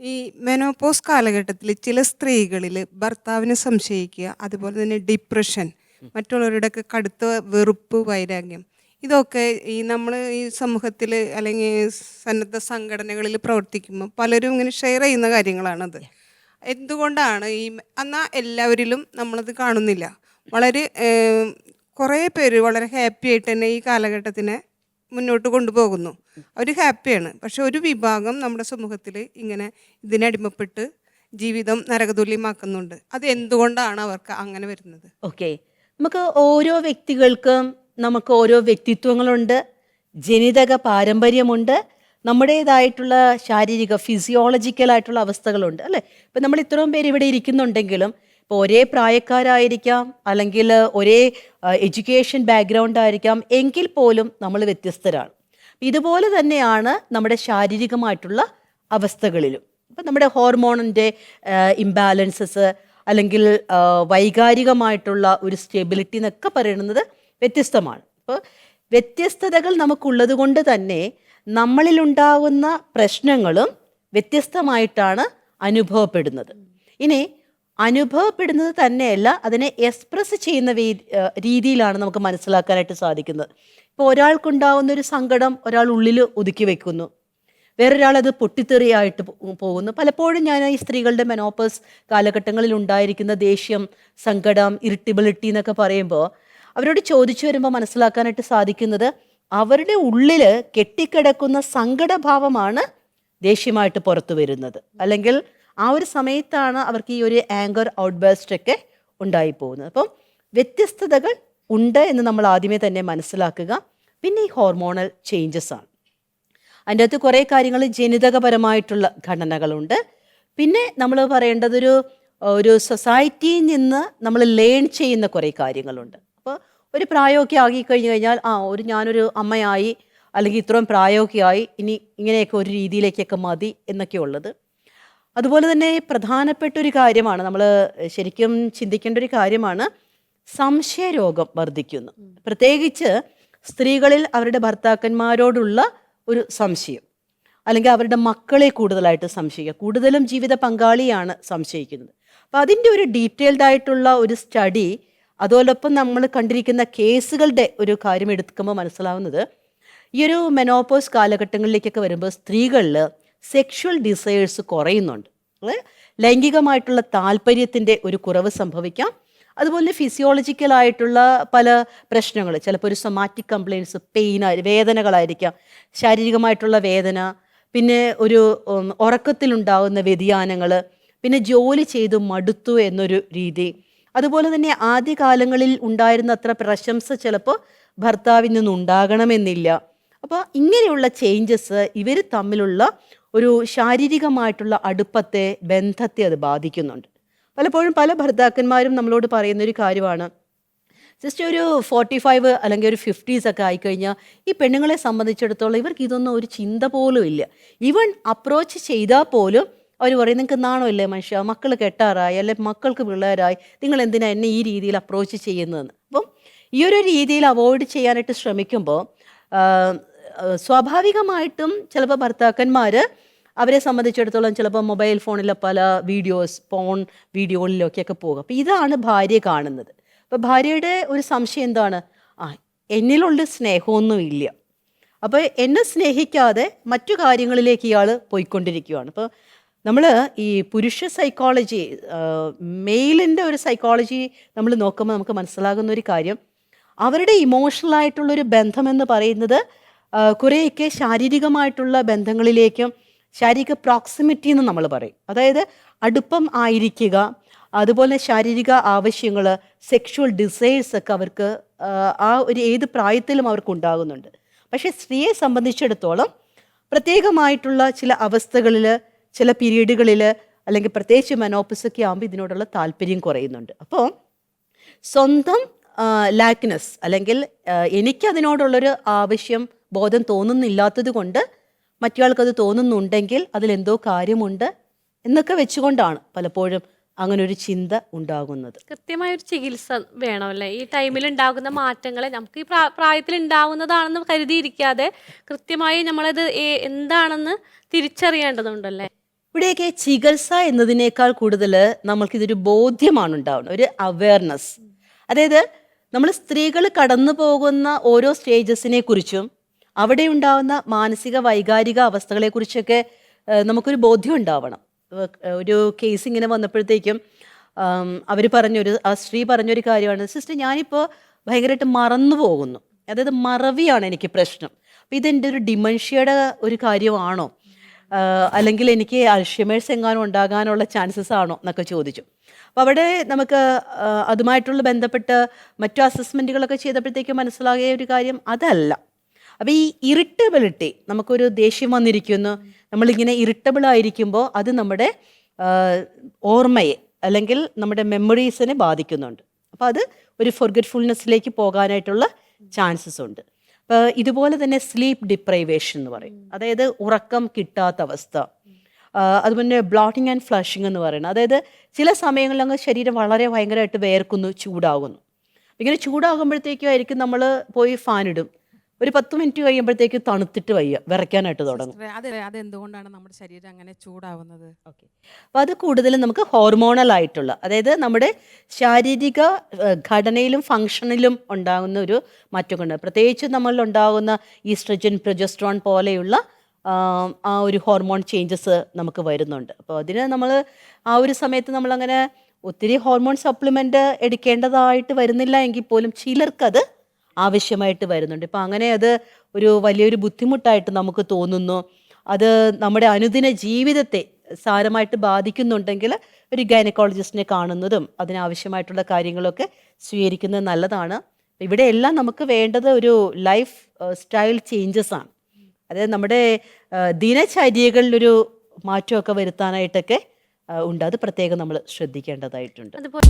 ഈ മെനോപോസ് കാലഘട്ടത്തിൽ ചില സ്ത്രീകളിൽ ഭർത്താവിനെ സംശയിക്കുക അതുപോലെ തന്നെ ഡിപ്രഷൻ മറ്റുള്ളവരുടെയൊക്കെ കടുത്ത വെറുപ്പ് വൈരാഗ്യം ഇതൊക്കെ ഈ നമ്മൾ ഈ സമൂഹത്തിൽ അല്ലെങ്കിൽ സന്നദ്ധ സംഘടനകളിൽ പ്രവർത്തിക്കുമ്പോൾ പലരും ഇങ്ങനെ ഷെയർ ചെയ്യുന്ന കാര്യങ്ങളാണത്. എന്തുകൊണ്ടാണ് ഈ എന്നാൽ എല്ലാവരിലും നമ്മളത് കാണുന്നില്ല. വളരെ കുറേ പേര് വളരെ ഹാപ്പി ആയിട്ട് തന്നെ ഈ കാലഘട്ടത്തിനെ മുന്നോട്ട് കൊണ്ടുപോകുന്നു. അവർ ഹാപ്പിയാണ്. പക്ഷെ ഒരു വിഭാഗം നമ്മുടെ സമൂഹത്തിൽ ഇങ്ങനെ ഇതിനടിമപ്പെട്ട് ജീവിതം നരകതുല്യമാക്കുന്നുണ്ട്. അത് എന്തുകൊണ്ടാണ് അവർക്ക് അങ്ങനെ വരുന്നത്? ഓക്കെ നമുക്ക് ഓരോ വ്യക്തികൾക്കും നമുക്ക് ഓരോ വ്യക്തിത്വങ്ങളുണ്ട്. ജനിതക പാരമ്പര്യമുണ്ട്. നമ്മുടേതായിട്ടുള്ള ശാരീരിക ഫിസിയോളജിക്കൽ ആയിട്ടുള്ള അവസ്ഥകളുണ്ട് അല്ലേ? ഇപ്പം നമ്മൾ ഇത്രയും പേര് ഇവിടെ ഇരിക്കുന്നുണ്ടെങ്കിലും ഇപ്പോൾ ഒരേ പ്രായക്കാരായിരിക്കാം അല്ലെങ്കിൽ ഒരേ എഡ്യൂക്കേഷൻ ബാക്ക്ഗ്രൗണ്ട് ആയിരിക്കാം എങ്കിൽ പോലും നമ്മൾ വ്യത്യസ്തരാണ്. ഇതുപോലെ തന്നെയാണ് നമ്മുടെ ശാരീരികമായിട്ടുള്ള അവസ്ഥകളിലും. ഇപ്പം നമ്മുടെ ഹോർമോണിന്റെ ഇംബാലൻസസ് അല്ലെങ്കിൽ വൈകാരികമായിട്ടുള്ള ഒരു സ്റ്റെബിലിറ്റി എന്നൊക്കെ പറയുന്നത് വ്യത്യസ്തമാണ്. അപ്പോൾ വ്യത്യസ്തതകൾ നമുക്കുള്ളത് കൊണ്ട് തന്നെ നമ്മളിലുണ്ടാകുന്ന പ്രശ്നങ്ങളും വ്യത്യസ്തമായിട്ടാണ് അനുഭവപ്പെടുന്നത്. ഇനി അനുഭവപ്പെടുന്നത് തന്നെയല്ല അതിനെ എക്സ്പ്രസ് ചെയ്യുന്ന രീതിയിലാണ് നമുക്ക് മനസ്സിലാക്കാനായിട്ട് സാധിക്കുന്നത്. ഇപ്പോൾ ഒരാൾക്കുണ്ടാവുന്ന ഒരു സങ്കടം ഒരാൾ ഉള്ളിൽ ഒതുക്കി വെക്കുന്നു. വേറൊരാൾ അത് പൊട്ടിത്തെറിയായിട്ട് പോകുന്നു. പലപ്പോഴും ഞാൻ ഈ സ്ത്രീകളുടെ മെനോപ്പസ് കാലഘട്ടങ്ങളിൽ ഉണ്ടായിരിക്കുന്ന ദേഷ്യം സങ്കടം ഇറിറ്റബിലിറ്റി എന്നൊക്കെ പറയുമ്പോൾ അവരോട് ചോദിച്ചു വരുമ്പോൾ മനസ്സിലാക്കാനായിട്ട് സാധിക്കുന്നത് അവരുടെ ഉള്ളിൽ കെട്ടിക്കിടക്കുന്ന സങ്കടഭാവമാണ് ദേഷ്യമായിട്ട് പുറത്തു വരുന്നത്. അല്ലെങ്കിൽ ആ ഒരു സമയത്താണ് അവർക്ക് ഈ ഒരു ആങ്കർ ഔട്ട്ബേസ്റ്റ് ഒക്കെ ഉണ്ടായി പോകുന്നത്. അപ്പം വ്യത്യസ്തതകൾ ഉണ്ട് എന്ന് നമ്മൾ ആദ്യമേ തന്നെ മനസ്സിലാക്കുക. പിന്നെ ഈ ഹോർമോണൽ ചേഞ്ചസ് ആണ്. അതിന്റെ അകത്ത് കുറേ കാര്യങ്ങൾ ജനിതകപരമായിട്ടുള്ള ഘടനകളുണ്ട്. പിന്നെ നമ്മൾ പറയേണ്ടതൊരു ഒരു സൊസൈറ്റിയിൽ നിന്ന് നമ്മൾ ലേൺ ചെയ്യുന്ന കുറേ കാര്യങ്ങളുണ്ട്. അപ്പോൾ ഒരു പ്രായമൊക്കെ ആകി കഴിഞ്ഞു കഴിഞ്ഞാൽ ആ ഒരു ഞാനൊരു അമ്മയായി അല്ലെങ്കിൽ ഇത്രയും പ്രായമൊക്കെ ആയി ഇനി ഇങ്ങനെയൊക്കെ ഒരു രീതിയിലേക്കൊക്കെ മതി എന്നൊക്കെ ഉള്ളത് അതുപോലെ തന്നെ പ്രധാനപ്പെട്ട ഒരു കാര്യമാണ് നമ്മൾ ശരിക്കും ചിന്തിക്കേണ്ട ഒരു കാര്യമാണ് സംശയരോഗം വർദ്ധിക്കുന്നു. പ്രത്യേകിച്ച് സ്ത്രീകളിൽ അവരുടെ ഭർത്താക്കന്മാരോടുള്ള ഒരു സംശയം അല്ലെങ്കിൽ അവരുടെ മക്കളെ കൂടുതലായിട്ട് സംശയിക്കുക കൂടുതലും ജീവിത പങ്കാളിയാണ് സംശയിക്കുന്നത്. അപ്പോൾ അതിന്റെ ഒരു ഡീറ്റെയിൽഡ് ആയിട്ടുള്ള ഒരു സ്റ്റഡി അതോടൊപ്പം നമ്മൾ കണ്ടിരിക്കുന്ന കേസുകളുടെ ഒരു കാര്യം എടുക്കുമ്പോൾ മനസ്സിലാവുന്നത് ഈ ഒരു മെനോപ്പോസ് കാലഘട്ടങ്ങളിലേക്കൊക്കെ വരുമ്പോൾ സ്ത്രീകളിൽ സെക്ഷുവൽ ഡിസയേഴ്സ് കുറയുന്നുണ്ട്. ലൈംഗികമായിട്ടുള്ള താല്പര്യത്തിന്റെ ഒരു കുറവ് സംഭവിക്കാം. അതുപോലെ ഫിസിയോളജിക്കൽ ആയിട്ടുള്ള പല പ്രശ്നങ്ങൾ ചിലപ്പോൾ ഒരു സൊമാറ്റിക് കംപ്ലയിൻസ് പെയിൻ വേദനകളായിരിക്കാം. ശാരീരികമായിട്ടുള്ള വേദന പിന്നെ ഒരു ഉറക്കത്തിലുണ്ടാകുന്ന വ്യതിയാനങ്ങൾ പിന്നെ ജോലി ചെയ്ത് മടുത്തു എന്നൊരു രീതി. അതുപോലെ തന്നെ ആദ്യകാലങ്ങളിൽ ഉണ്ടായിരുന്ന അത്ര പ്രശംസ ചിലപ്പോൾ ഭർത്താവിൽ നിന്നുണ്ടാകണമെന്നില്ല. അപ്പോൾ ഇങ്ങനെയുള്ള ചേഞ്ചസ് ഇവർ തമ്മിലുള്ള ഒരു ശാരീരികമായിട്ടുള്ള അടുപ്പത്തെ ബന്ധത്തെ അത് ബാധിക്കുന്നുണ്ട്. പലപ്പോഴും പല ഭർത്താക്കന്മാരും നമ്മളോട് പറയുന്ന ഒരു കാര്യമാണ് ജസ്റ്റ് ഒരു ഫോർട്ടി ഫൈവ് അല്ലെങ്കിൽ ഒരു ഫിഫ്റ്റീസ് ഒക്കെ ആയിക്കഴിഞ്ഞാൽ ഈ പെണ്ണുങ്ങളെ സംബന്ധിച്ചിടത്തോളം ഇവർക്ക് ഇതൊന്നും ഒരു ചിന്ത പോലും ഇല്ല. ഈവൻ അപ്രോച്ച് ചെയ്താൽ പോലും അവർ പറയും നിങ്ങൾക്ക് നാണമല്ലേ മനുഷ്യ? മക്കൾ കെട്ടാറായി അല്ലെ മക്കൾക്ക് പിള്ളേരായി. നിങ്ങൾ എന്തിനാ എന്നെ ഈ രീതിയിൽ അപ്രോച്ച് ചെയ്യുന്നതെന്ന്? അപ്പം ഈ ഒരു രീതിയിൽ അവോയ്ഡ് ചെയ്യാനായിട്ട് ശ്രമിക്കുമ്പോൾ സ്വാഭാവികമായിട്ടും ചിലപ്പോൾ ഭർത്താക്കന്മാർ അവരെ സംബന്ധിച്ചിടത്തോളം ചിലപ്പോൾ മൊബൈൽ ഫോണിലെ പല വീഡിയോസ് ഫോൺ വീഡിയോകളിലൊക്കെയൊക്കെ പോകും. അപ്പോൾ ഇതാണ് ഭാര്യ കാണുന്നത്. അപ്പോൾ ഭാര്യയുടെ ഒരു സംശയം എന്താണ്? ആ എന്നിലുള്ള സ്നേഹമൊന്നും ഇല്ല അപ്പോൾ എന്നെ സ്നേഹിക്കാതെ മറ്റു കാര്യങ്ങളിലേക്ക് ഇയാൾ പോയിക്കൊണ്ടിരിക്കുകയാണ് അപ്പോൾ നമ്മൾ ഈ പുരുഷ സൈക്കോളജി മെയിലിന്റെ ഒരു സൈക്കോളജി നമ്മൾ നോക്കുമ്പോൾ നമുക്ക് മനസ്സിലാകുന്ന ഒരു കാര്യം അവരുടെ ഇമോഷണലായിട്ടുള്ളൊരു ബന്ധമെന്ന് പറയുന്നത് കുറേയൊക്കെ ശാരീരികമായിട്ടുള്ള ബന്ധങ്ങളിലേക്കും ശാരീരിക പ്രോക്സിമിറ്റി എന്ന് നമ്മൾ പറയും. അതായത് അടുപ്പം ആയിരിക്കുക അതുപോലെ ശാരീരിക ആവശ്യങ്ങൾ സെക്ഷുവൽ ഡിസൈഴ്സ് ഒക്കെ അവർക്ക് ആ, ഒരു ഏത് പ്രായത്തിലും അവർക്ക് ഉണ്ടാകുന്നുണ്ട്. പക്ഷേ സ്ത്രീയെ സംബന്ധിച്ചിടത്തോളം പ്രത്യേകമായിട്ടുള്ള ചില അവസ്ഥകളിൽ ചില പീരീഡുകളിൽ അല്ലെങ്കിൽ പ്രത്യേകിച്ച് മെനോപ്പസ് ഒക്കെ ആകുമ്പോൾ ഇതിനോടുള്ള താല്പര്യം കുറയുന്നുണ്ട്. അപ്പോൾ സ്വന്തം ലാക്നെസ് അല്ലെങ്കിൽ എനിക്കതിനോടുള്ളൊരു ആവശ്യം ബോധം തോന്നുന്നില്ലാത്തത് കൊണ്ട് മറ്റൊരാൾക്കത് തോന്നുന്നുണ്ടെങ്കിൽ അതിലെന്തോ കാര്യമുണ്ട് എന്നൊക്കെ വെച്ചുകൊണ്ടാണ് പലപ്പോഴും അങ്ങനെ ഒരു ചിന്ത ഉണ്ടാകുന്നത്. കൃത്യമായ ഒരു ചികിത്സ വേണമല്ലേ? ഈ ടൈമിൽ ഉണ്ടാകുന്ന മാറ്റങ്ങളെ നമുക്ക് ഈ പ്രാ- പ്രായത്തിൽ ഉണ്ടാവുന്നതാണെന്ന് കരുതിയിരിക്കാതെ കൃത്യമായി നമ്മളത് എന്താണെന്ന് തിരിച്ചറിയേണ്ടതുണ്ടല്ലേ? ഇവിടെയൊക്കെ ചികിത്സ എന്നതിനേക്കാൾ കൂടുതൽ നമ്മൾക്കിതൊരു ബോധ്യമാണ് ഉണ്ടാവുന്നത് ഒരു അവയർനെസ് അതായത് നമ്മൾ സ്ത്രീകൾ കടന്നു പോകുന്ന ഓരോ സ്റ്റേജസിനെ കുറിച്ചും അവിടെ ഉണ്ടാവുന്ന മാനസിക വൈകാരിക അവസ്ഥകളെ കുറിച്ചൊക്കെ നമുക്കൊരു ബോധ്യം ഉണ്ടാവണം ഒരു കേസ് ഇങ്ങനെ വന്നപ്പോഴത്തേക്കും അവർ പറഞ്ഞൊരു ആ സ്ത്രീ പറഞ്ഞൊരു കാര്യമാണ് സിസ്റ്റർ ഞാനിപ്പോൾ ഭയങ്കരമായിട്ട് മറന്നു പോകുന്നു. അതായത് മറവിയാണ് എനിക്ക് പ്രശ്നം. അപ്പം ഇതെന്റെ ഒരു ഡിമൻഷ്യയുടെ ഒരു കാര്യമാണോ? അല്ലെങ്കിൽ എനിക്ക് അൽഷിമേഴ്സ് എങ്ങാനും ഉണ്ടാകാനുള്ള ചാൻസസ് ആണോ? എന്നൊക്കെ ചോദിച്ചു. അപ്പോൾ അവിടെ നമുക്ക് അതുമായിട്ടുള്ള ബന്ധപ്പെട്ട് മറ്റു അസസ്മെന്റുകളൊക്കെ ചെയ്തപ്പോഴത്തേക്കും മനസ്സിലാകിയ ഒരു കാര്യം അതല്ല. അപ്പോൾ ഈ ഇറിറ്റബിലിറ്റി നമുക്കൊരു ദേഷ്യം വന്നിരിക്കുന്നു. നമ്മളിങ്ങനെ ഇറിറ്റബിൾ ആയിരിക്കുമ്പോൾ അത് നമ്മുടെ ഓർമ്മയെ അല്ലെങ്കിൽ നമ്മുടെ മെമ്മറീസിനെ ബാധിക്കുന്നുണ്ട്. അപ്പോൾ അത് ഒരു ഫൊർഗറ്റ്ഫുൾനെസ്സിലേക്ക് പോകാനായിട്ടുള്ള ചാൻസസ് ഉണ്ട്. അപ്പോൾ ഇതുപോലെ തന്നെ സ്ലീപ്പ് ഡിപ്രൈവേഷൻ എന്ന് പറയും. അതായത് ഉറക്കം കിട്ടാത്ത അവസ്ഥ. അതുപോലെ ബ്ലോട്ടിങ് ആൻഡ് ഫ്ലഷിങ് എന്ന് പറയുന്നത്. അതായത് ചില സമയങ്ങളിൽ അങ്ങ് ശരീരം വളരെ ഭയങ്കരമായിട്ട് വേർക്കുന്നു ചൂടാകുന്നു. ഇങ്ങനെ ചൂടാകുമ്പോഴത്തേക്കും ആയിരിക്കും നമ്മൾ പോയി ഫാൻ ഇടും. ഒരു പത്ത് മിനിറ്റ് കഴിയുമ്പോഴത്തേക്ക് തണുത്തിട്ട് വയ്യ വിറയ്ക്കാനായിട്ട് തുടങ്ങും. സിസ്റ്ററെ, അത് അതെന്തുകൊണ്ടാണ് നമ്മുടെ ശരീരം അങ്ങനെ ചൂടാവുന്നത്? ഓക്കെ. അപ്പോൾ അത് കൂടുതലും നമുക്ക് ഹോർമോണൽ ആയിട്ടുള്ള അതായത് നമ്മുടെ ശാരീരിക ഘടനയിലും ഫങ്ഷനിലും ഉണ്ടാകുന്ന ഒരു മാറ്റമുണ്ട് പ്രത്യേകിച്ച് നമ്മളിൽ ഉണ്ടാകുന്ന ഈസ്ട്രജൻ പ്രൊജസ്ട്രോൺ പോലെയുള്ള ആ ഒരു ഹോർമോൺ ചേഞ്ചസ് നമുക്ക് വരുന്നുണ്ട്. അപ്പോൾ അതിന് നമ്മൾ ആ ഒരു സമയത്ത് നമ്മളങ്ങനെ ഒത്തിരി ഹോർമോൺ സപ്ലിമെന്റ് എടുക്കേണ്ടതായിട്ട് വരുന്നില്ല എങ്കിൽ പോലും ചിലർക്കത് ആവശ്യമായിട്ട് വരുന്നുണ്ട്. ഇപ്പം അങ്ങനെ അത് ഒരു വലിയൊരു ബുദ്ധിമുട്ടായിട്ട് നമുക്ക് തോന്നുന്നു. അത് നമ്മുടെ അനുദിന ജീവിതത്തെ സാരമായിട്ട് ബാധിക്കുന്നുണ്ടെങ്കിൽ ഒരു ഗൈനക്കോളജിസ്റ്റിനെ കാണുന്നതും അതിനാവശ്യമായിട്ടുള്ള കാര്യങ്ങളൊക്കെ സ്വീകരിക്കുന്നത് നല്ലതാണ്. ഇവിടെ എല്ലാം നമുക്ക് വേണ്ടത് ഒരു ലൈഫ് സ്റ്റൈൽ ചേഞ്ചസ് ആണ്. അതായത് നമ്മുടെ ദിനചര്യകളിലൊരു മാറ്റമൊക്കെ വരുത്താനായിട്ടൊക്കെ ഉണ്ട്. അത് പ്രത്യേകം നമ്മൾ ശ്രദ്ധിക്കേണ്ടതായിട്ടുണ്ട്. അതുപോലെ